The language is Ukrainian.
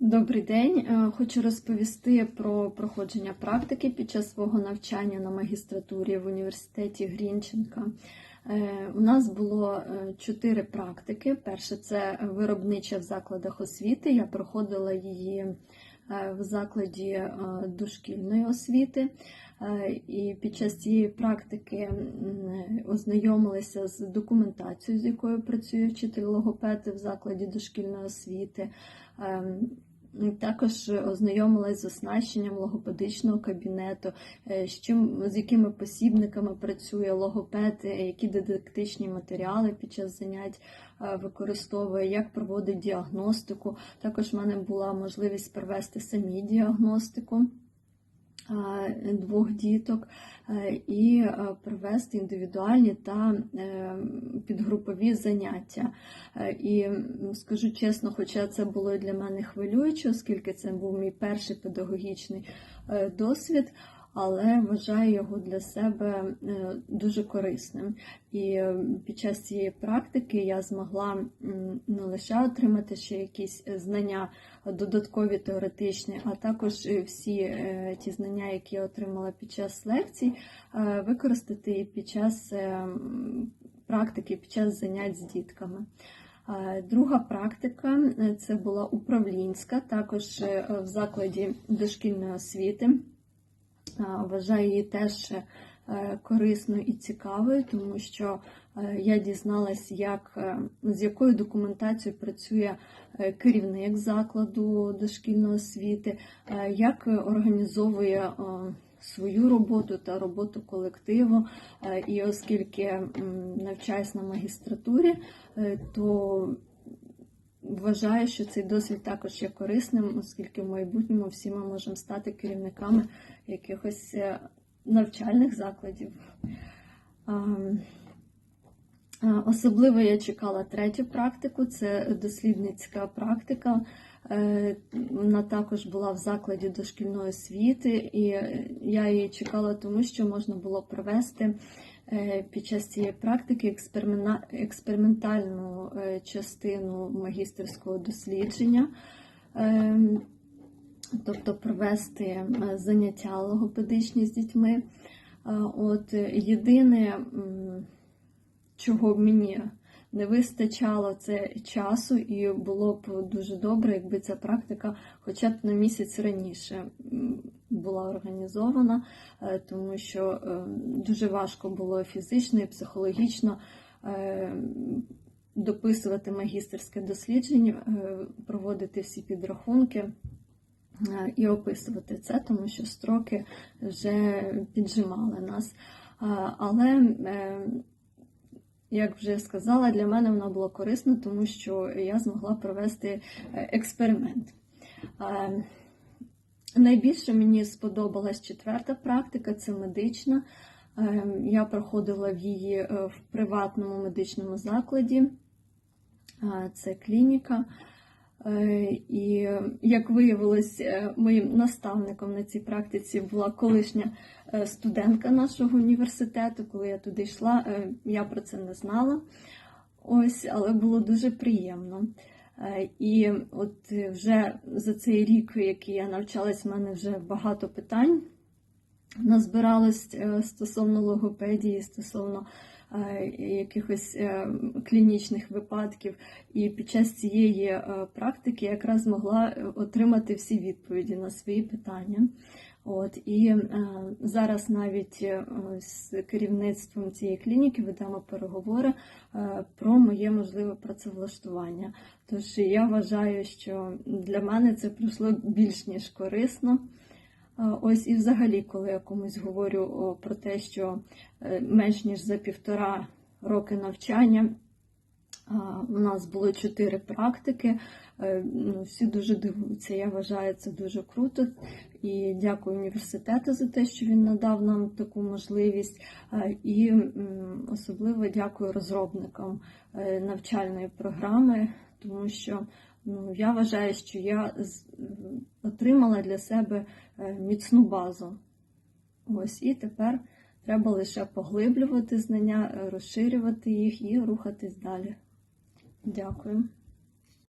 Добрий день. Е, Хочу розповісти про проходження практики під час свого навчання на магістратурі в університеті Грінченка. Е, У нас було е, чотири практики. Перше це виробнича в закладах освіти. Я проходила її в закладі е, дошкільної освіти. Е, І під час цієї практики ознайомилися з документацією, з якою працює вчитель логопед в закладі дошкільної освіти. Також ознайомилась з оснащенням логопедичного кабінету, е, з чим з якими посібниками працює логопед, е, які дидактичні матеріали під час занять е, використовує, як проводить діагностику. Також в мене була можливість провести самі діагностику е, двох діток е, і е, провести індивідуальні та е, підгрупові заняття. І скажу чесно, хоча це було для мене хвилююче, оскільки це був мій перший педагогічний досвід. Але вважаю його для себе е, дуже корисним. І е, під час цієї практики я змогла не лише отримати ще якісь е, знання додаткові теоретичні, а також всі ті знання, які я отримала під час лекцій, використати під час практики, під час занять з дітками. Друга практика це була управлінська, також в закладі дошкільної освіти. А, Вважаю її теж е, корисною і цікавою, тому що е, я дізналась, як, е, з якою документацією працює керівник закладу дошкільної освіти, як організовує свою роботу та роботу колективу. І оскільки навчаюсь на магістратурі, то Вважаю, що цей досвід також є корисним, оскільки в майбутньому всі ми можемо стати керівниками якихось е, навчальних закладів. Особливо я чекала третю практику, це дослідницька практика. Е, Вона також була в закладі дошкільної освіти, і е, я її чекала, тому що можна було провести е, під час цієї практики експериментальну е, частину магістерського дослідження. Е, Тобто провести е, заняття логопедичні з дітьми. Е, От е, єдине, чого мені не вистачало, це часу, і було б дуже добре, якби ця практика хоча б на місяць раніше була організована, е, тому що е, дуже важко було фізично і психологічно е, дописувати магістерське дослідження, проводити всі підрахунки. І описувати це, тому що строки вже піджимали нас. Але, як вже сказала, для мене вона була корисна, тому що я змогла провести е, експеримент. Е, Найбільше мені сподобалась четверта практика це медична. Е, Я проходила її е, в приватному медичному закладі, Е, це клініка. Е, І як виявилось, е, моїм наставником на цій практиці була колишня е, студентка нашого університету. Коли я туди йшла, я про це не знала. Ось, але було дуже приємно. І от вже за цей рік, який я навчалась, в мене вже багато питань назбиралось стосовно логопедії, стосовно якихось е, клінічних випадків. І під час цієї е, практики я якраз змогла е, отримати всі відповіді на свої питання. От і е, зараз навіть е, з керівництвом цієї клініки ведемо переговори е, про моє можливе працевлаштування. Тож я вважаю, що для мене це пройшло більш ніж корисно. Ось і взагалі, коли я комусь говорю про те, що е, менш ніж за півтора роки навчання у нас було чотири практики. е, ну, Всі дуже дивуються. Я вважаю це дуже круто. І дякую університету за те, що він надав нам таку можливість. І особливо дякую розробникам е, навчальної програми, тому що ну, я вважаю, що я отримала для себе е, міцну базу. Ось і тепер треба лише поглиблювати знання, розширювати їх і рухатись далі. Дякую.